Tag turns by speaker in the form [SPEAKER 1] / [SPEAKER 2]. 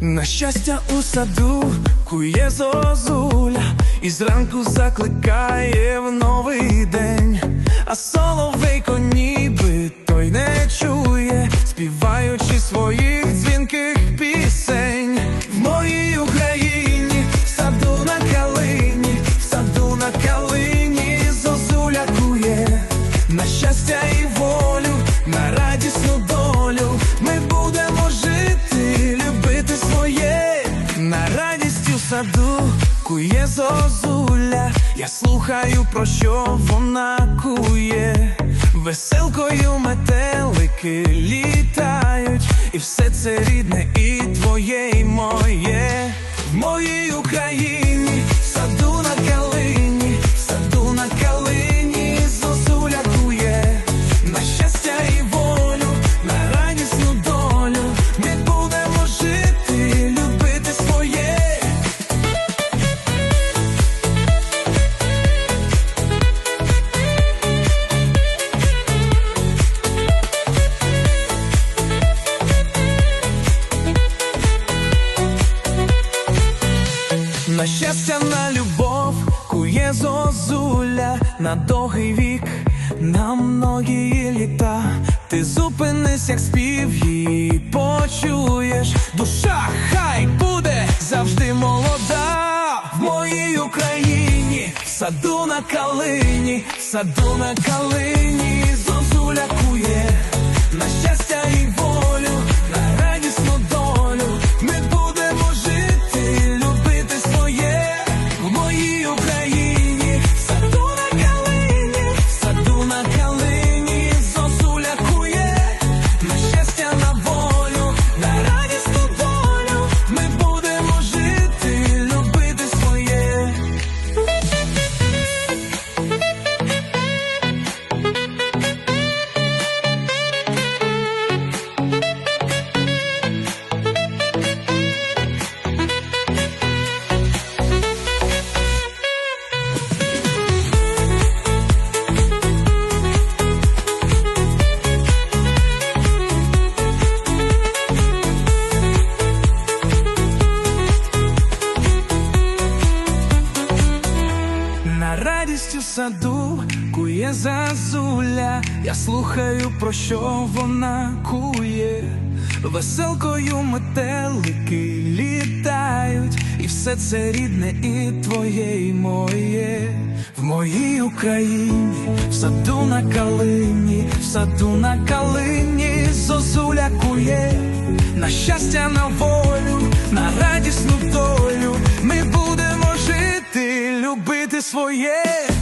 [SPEAKER 1] На щастя у саду кує зозуля, і зранку закликає в новий кує зозуля. Я слухаю, про що вона кує. Веселкою метелики літають, і все це рідне, і твоє, і моє. В моїй Україні, щастя, на любов кує зозуля на довгий вік, на многії літа. Ти зупинись, як спів її почуєш. Душа хай буде завжди молода. В моїй Україні, в саду на калині, в саду на калині На радість у саду кує зазуля, я слухаю, про що вона кує. Веселкою метелики літають, і все це рідне, і твоє, і моє. В моїй Україні, в саду на калині, в саду на калині зозуля кує, на щастя, на волю, на радісну For swoje.